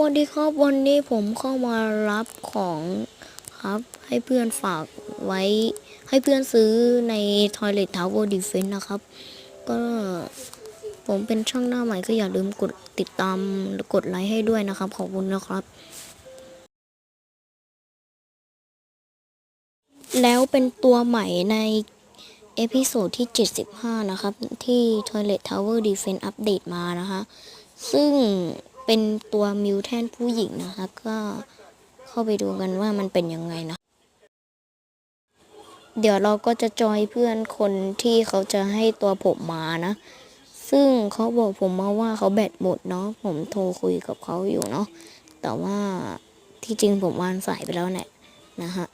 วัสดีครับวันนี้ผมเข้ามารับของครับ ให้เพื่อนฝากไว้ให้เพื่อนซื้อใน Toilet Tower Defense นะครับ ก็ผมเป็นช่างหน้าใหม่ก็อย่าลืมกดติดตามกดไลค์ให้ด้วยนะครับ ขอบคุณนะครับ แล้วเป็นตัวใหม่ในเอพิโซดที่ 75 นะครับ ที่ Toilet Tower Defense อัปเดตมานะคะ ซึ่ง เป็นตัวมิวแทนผู้หญิงนะคะ ก็เข้าไปดูกันว่ามันเป็นยังไงนะ เดี๋ยวเราก็จะจอยเพื่อนคนที่เขาจะให้ตัวผมมานะ ซึ่งเขาบอกผมมาว่าเขาแบตหมดเนาะผมโทรคุยกับเขาอยู่เนาะแต่ว่าที่จริงผมวางสายไปแล้วแหละนะฮะ